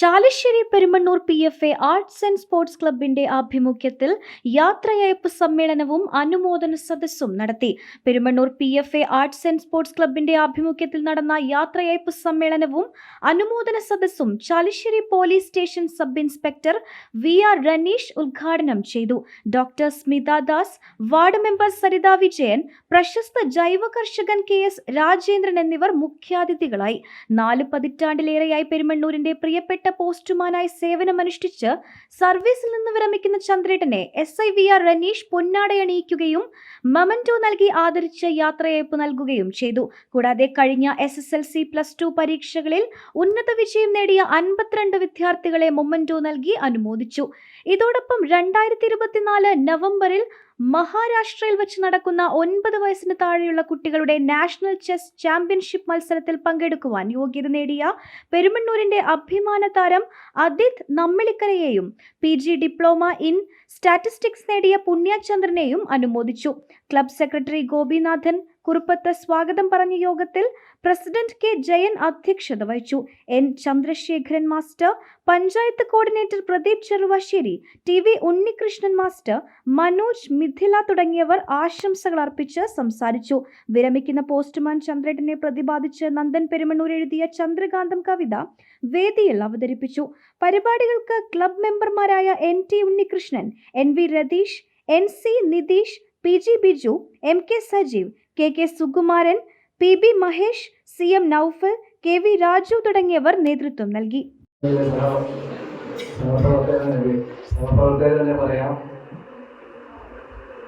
Chalissery Perumannur P F A arts and sports ക്ലബിന്റെ ആഭിമുഖ്യത്തിൽ യാത്രയയപ്പ് സമ്മേളനവും അനുമോദന സദസ്സും നടത്തി. Perumannur P F A arts and sports ക്ലബിന്റെ ആഭിമുഖ്യത്തിൽ നടന്ന യാത്രയയപ്പ് സമ്മേളനവും അനുമോദന സദസ്സും Chalissery police station sub inspector V R Ranish ഉദ്ഘാടനം ചെയ്തു. Doctor Smitha Das ward member Saritha Vijayan പ്രശസ്ത ജൈവ കർഷകൻ കെ എസ് രാജേന്ദ്രൻ എന്നിവർ മുഖ്യാതിഥികളായി. നാല് പതിറ്റാണ്ടിലേറെയായി പെരുമണ്ണൂരിന്റെ പ്രിയപ്പെട്ട പോസ്റ്റുമാനായി സേവനമനുഷ്ഠിച്ച് സർവീസിൽ നിന്ന് വിരമിക്കുന്ന ചന്ദ്രേട്ടനെ S I V R Ranish പൊന്നാടയണിയിക്കുകയും memento നൽകി ആദരിച്ച് യാത്രയയപ്പ് നൽകുകയും ചെയ്തു. കൂടാതെ കഴിഞ്ഞ S S L C plus two പരീക്ഷകളിൽ ഉന്നത വിജയം നേടിയ അൻപത്തിരണ്ട് വിദ്യാർത്ഥികളെ മൊമന്റോ നൽകി അനുമോദിച്ചു. ഇതോടൊപ്പം രണ്ടായിരത്തി ഇരുപത്തിനാല് നവംബറിൽ മഹാരാഷ്ട്രയിൽ വെച്ച് നടക്കുന്ന ഒൻപത് വയസ്സിന് താഴെയുള്ള കുട്ടികളുടെ നാഷണൽ ചെസ് ചാമ്പ്യൻഷിപ്പ് മത്സരത്തിൽ പങ്കെടുക്കുവാൻ യോഗ്യത നേടിയ പെരുമണ്ണൂരിന്റെ അഭിമാന താരം Adith നമ്മളിക്കരയെയും P G diploma in statistics നേടിയ പുണ്യചന്ദ്രനെയും അനുമോദിച്ചു. ക്ലബ് സെക്രട്ടറി ഗോപിനാഥൻ കുറുപ്പത്ത് സ്വാഗതം പറഞ്ഞ യോഗത്തിൽ പ്രസിഡന്റ് കെ ജയൻ അധ്യക്ഷത വഹിച്ചു. N Chandrasekharan master panchayat coordinator Pradeep Cheruvassery T V Unnikrishnan master Manoj Mithila തുടങ്ങിയവർ ആശംസകൾ അർപ്പിച്ച് സംസാരിച്ചു. വിരമിക്കുന്ന പോസ്റ്റ്മാൻ ചന്ദ്രേട്ടനെ പ്രതിപാദിച്ച് നന്ദൻ പെരുമണ്ണൂർ എഴുതിയ ചന്ദ്രകാന്തം കവിത വേദിയിൽ അവതരിപ്പിച്ചു. പരിപാടികൾക്ക് ക്ലബ് മെമ്പർമാരായ N T Unnikrishnan N V Ratheesh N C Nitheesh P G Biju M K Sajeev K K Sukumaran P B Mahesh C M Noufal K V Raju തുടങ്ങിയവർ നേതൃത്വം നൽകി.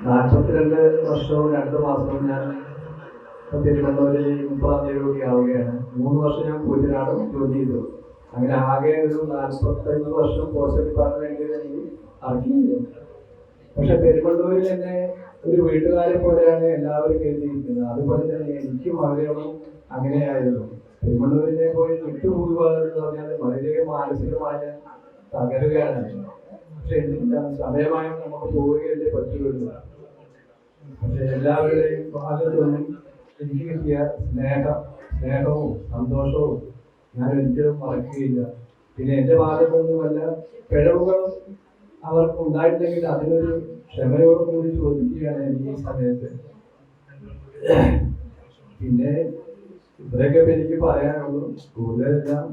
നാൽപ്പത്തിരണ്ട് വർഷവും രണ്ട് മാസവും ഞാൻ ഇപ്പം തിരുവനന്തപുരം മുപ്പതാം തീയതി കൂടി ആവുകയാണ്. മൂന്ന് വർഷം ഞാൻ പൂജനാടും ജോലി ചെയ്തു. അങ്ങനെ ആകെ ഒരു നാൽപ്പത്തഞ്ച് വർഷം പോസ്റ്റ് ഡിപ്പാർട്ട്മെന്റിൽ എനിക്ക് അറിഞ്ഞില്ല പക്ഷെ പെരുമണ്ണൂരിൽ തന്നെ ഒരു വീട്ടുകാരെ പോലെയാണ് എല്ലാവരും കരുതിയിരിക്കുന്നത്. അതുപോലെ തന്നെ എനിക്കും അവരോടും അങ്ങനെയായിരുന്നു. പെരുമണ്ണൂരിനെ പോയി വിട്ടുപോകുക എന്ന് പറഞ്ഞാൽ വളരെ മാനസികമായ തകരുകയാണ്. പക്ഷെ എന്നിട്ട് സമയമായി നമുക്ക് പോവുകയല്ലേ പറ്റുള്ളൂ. പക്ഷെ എല്ലാവരുടെയും ഭാഗത്തു നിന്നും എനിക്ക് കിട്ടിയ സ്നേഹം സ്നേഹവും സന്തോഷവും ഞാൻ ഒരിക്കലും മറക്കുകയില്ല. പിന്നെ എന്റെ ഭാഗത്തു പിഴവുകൾ അവർക്ക് ഉണ്ടായിട്ടുണ്ടെങ്കിൽ അതിനൊരു ക്ഷമയോടും കൂടി ചോദിക്കുകയാണ് എനിക്ക് ഈ സമയത്ത്. പിന്നെ ഇത്രയൊക്കെ എനിക്ക് പറയാനുള്ളൂ കൂടുതലെല്ലാം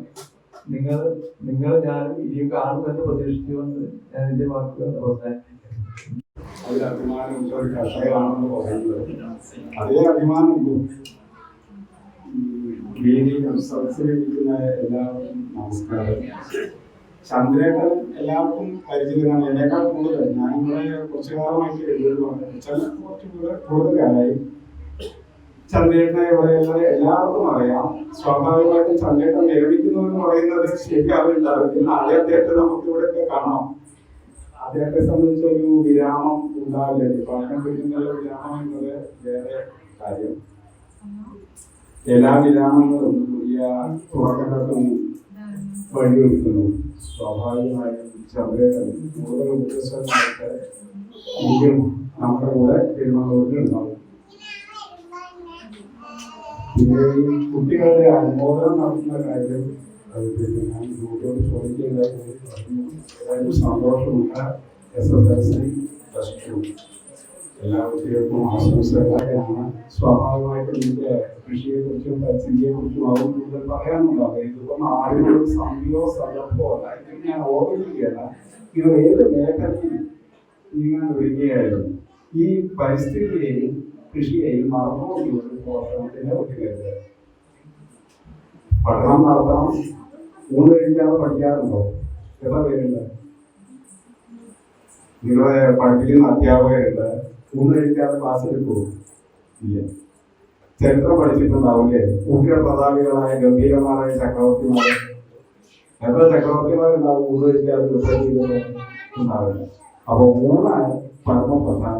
നിങ്ങൾ നിങ്ങൾ ഞാൻ ഇനിയും കാണുമെന്ന് പ്രതീക്ഷിച്ചുകൊണ്ട് ഞാൻ എന്റെ വാക്കുകൾ അവസാനിപ്പിക്കുന്നു. അതിൽ അഭിമാനമുള്ള ഒരു കർഷകനാണെന്ന് പറയുന്നത്. അതേ അഭിമാനമുള്ളൂ വേദിയിലും സദസ്സിലിരിക്കുന്ന എല്ലാവർക്കും നമസ്കാരം. ചന്ദ്രേട്ടൻ എല്ലാവർക്കും പരിചിതനാണ് എന്നേക്കാൾ കൂടുതൽ. ഞാൻ ഇവിടെ കുറച്ചു കാലമായിട്ട് എഴുതുന്നുണ്ട് ചില കുറച്ച് കൂടുതലായി. ചന്ദ്രേട്ടനെ ഇവിടെ എല്ലാവർക്കും അറിയാം. സ്വാഭാവികമായിട്ടും ചന്ദ്രേട്ടൻ വിരമിക്കുന്നു എന്ന് പറയുന്നത് ശരിയാവില്ല അതേ അദ്ദേഹത്തെ നമുക്ക് ഇവിടെ കാണാം. അദ്ദേഹത്തെ സംബന്ധിച്ച് ഒരു വിരാമം ഉണ്ടാവില്ല. ഡിപ്പാർട്ട്മെന്റ് പിടിക്കുന്ന വിരാമം എന്നത് വേറെ കാര്യം. എല്ലാ വിരാമങ്ങളും പുതിയ തുറക്കങ്ങൾക്കും വഴിയൊരുക്കുന്നു സ്വാഭാവികമായും ചന്ദ്രേട്ടൻ കൂടുതൽ ഉദ്ദേശമായിട്ട് എങ്കിലും നമ്മുടെ കൂടെ പെരുമാറൂരിൽ ഉണ്ടാവും പിന്നെ ഈ കുട്ടികളുടെ അനുമോദനം നടത്തുന്ന കാര്യം അത് പിന്നെ ഞാൻ ചോദിക്കുന്നതായി ഏതായാലും സന്തോഷമുണ്ട് S S L C plus two എല്ലാ കുട്ടികൾക്കും ആശംസകളായാണ് സ്വാഭാവികമായിട്ടും കുറിച്ചും പരിസ്ഥിതിയെ കുറിച്ചും അവർ കൂടുതൽ പറയാനുണ്ടാവുക ഇതിപ്പം ആരും സമയോ സന്ദർഭമോ അല്ല ഇത് ഞാൻ ഓർമ്മിക്കുകയല്ല ഇത് ഏത് മേഖലയിൽ നീങ്ങാൻ വരികയായിരുന്നു ഈ പരിസ്ഥിതിയെയും കൃഷിയെയും മറന്നുകൊണ്ടുള്ള പോഷണത്തിന്റെ കുട്ടികൾക്ക് പഠനം നടത്തണം. ഊണ് കഴിക്കാതെ പഠിക്കാറുണ്ടോ? എത്ര പേരുണ്ട്? നിങ്ങളെ പഠിപ്പിക്കുന്ന അധ്യാപകരുണ്ട്. ഊണ് കഴിക്കാതെ ക്ലാസ് എടുക്കുമോ ഇല്ല ചരിത്രം പഠിച്ചിട്ടുണ്ടാവില്ലേ ഊട്ടിയുടെ പ്രതാപികളായ ഗംഭീരമായ ചക്രവർത്തിമാർ എത്ര ചക്രവർത്തിമാരുണ്ടാവും ഊണ് കഴിക്കാതെ വിസർജിക്കുന്നത് ഉണ്ടാവില്ല അപ്പൊ ഊണ് പരമപ്രധാനമാണ്